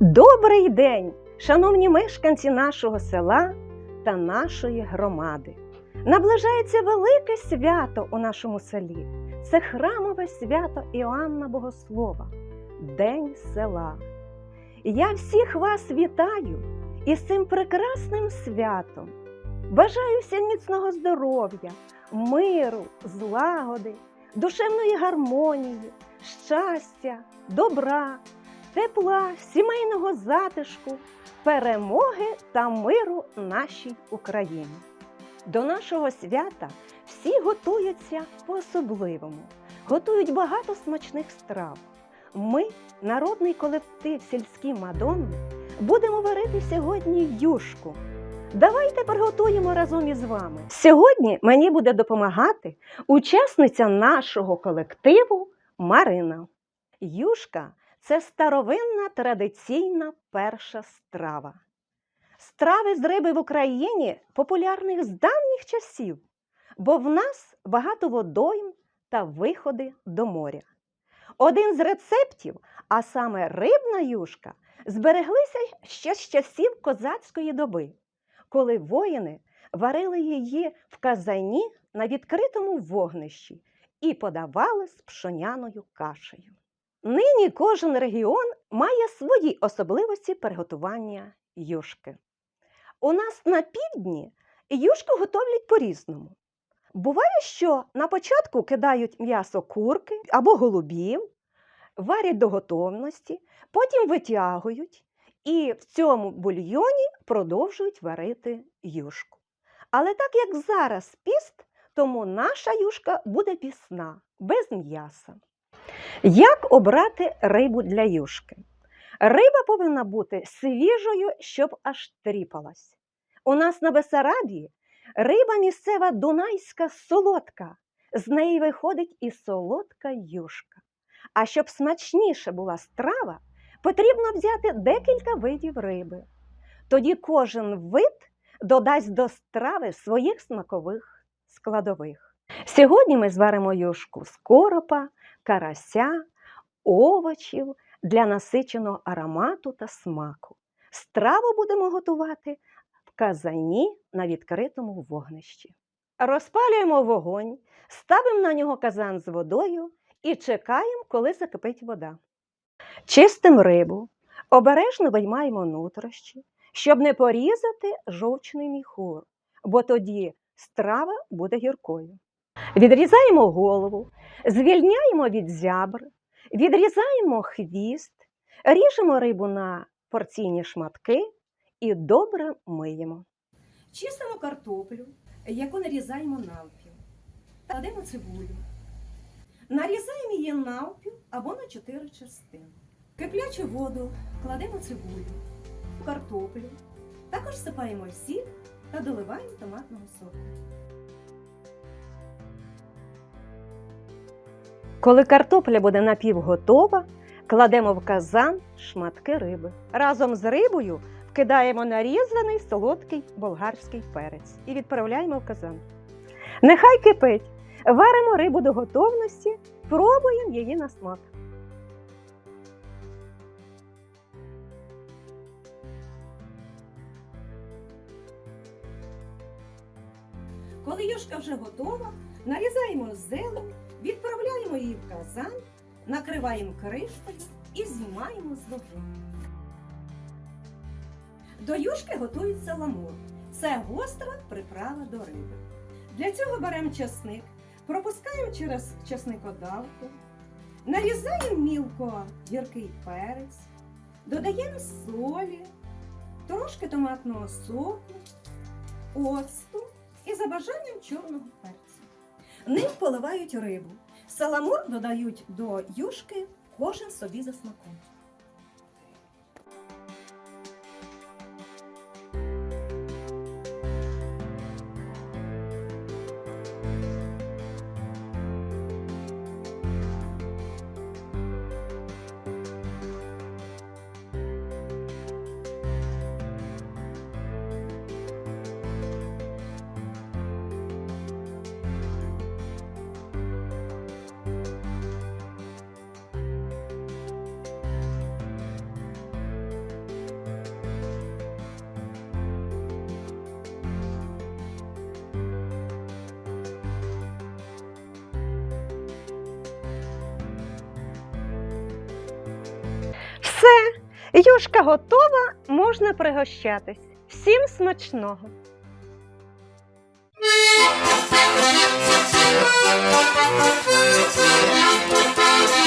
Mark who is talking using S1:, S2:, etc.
S1: Добрий день, шановні мешканці нашого села та нашої громади. Наближається велике свято у нашому селі. Це храмове свято Іоанна Богослова, День села. Я всіх вас вітаю із цим прекрасним святом. Бажаю всім міцного здоров'я, миру, злагоди, душевної гармонії, щастя, добра, тепла, сімейного затишку, перемоги та миру нашій Україні. До нашого свята всі готуються по-особливому, готують багато смачних страв. Ми, народний колектив сільські Мадонни, будемо варити сьогодні юшку. Давайте приготуємо разом із вами. Сьогодні мені буде допомагати учасниця нашого колективу Марина. Юшка це старовинна традиційна перша страва. Страви з риби в Україні популярних з давніх часів, бо в нас багато водойм та виходи до моря. Один з рецептів, а саме рибна юшка, збереглися ще з часів козацької доби, коли воїни варили її в казані на відкритому вогнищі і подавали з пшоняною кашею. Нині кожен регіон має свої особливості приготування юшки. У нас на півдні юшку готовлять по-різному. Буває, що на початку кидають м'ясо курки або голубів, варять до готовності, потім витягують і в цьому бульйоні продовжують варити юшку. Але так як зараз піст, тому наша юшка буде пісна, без м'яса. Як обрати рибу для юшки? Риба повинна бути свіжою, щоб аж тріпалась. У нас на Бесарабії риба місцева дунайська солодка. З неї виходить і солодка юшка. А щоб смачніше була страва, потрібно взяти декілька видів риби. Тоді кожен вид додасть до страви своїх смакових складових. Сьогодні ми зваримо юшку з коропа, карася, овочів для насиченого аромату та смаку. Страву будемо готувати в казані на відкритому вогнищі. Розпалюємо вогонь, ставимо на нього казан з водою і чекаємо, коли закипить вода. Чистимо рибу, обережно виймаємо нутрощі, щоб не порізати жовчний міхур, бо тоді страва буде гіркою. Відрізаємо голову, звільняємо від зябр, відрізаємо хвіст, ріжемо рибу на порційні шматки і добре миємо. Чистимо картоплю, яку нарізаємо навпіл. Кладемо цибулю. Нарізаємо її навпіл або на чотири частини. Киплячу воду кладемо цибулю, картоплю, також всипаємо сіль та доливаємо томатного соку. Коли картопля буде напівготова, кладемо в казан шматки риби. Разом з рибою вкидаємо нарізаний солодкий болгарський перець і відправляємо в казан. Нехай кипить. Варимо рибу до готовності, пробуємо її на смак. Коли юшка вже готова, нарізаємо зелень, відправляємо її в казан, накриваємо кришкою і знімаємо з вогню. До юшки готується ламур. Це гостра приправа до риби. Для цього беремо часник, пропускаємо через часникодавку, нарізаємо мілко гіркий перець, додаємо солі, трошки томатного соку, оцту і за бажанням чорного перцю. Ним поливають рибу. Саламур додають до юшки кожен собі за смаком. Юшка готова, можна пригощатись. Всім смачного!
S2: Thank you.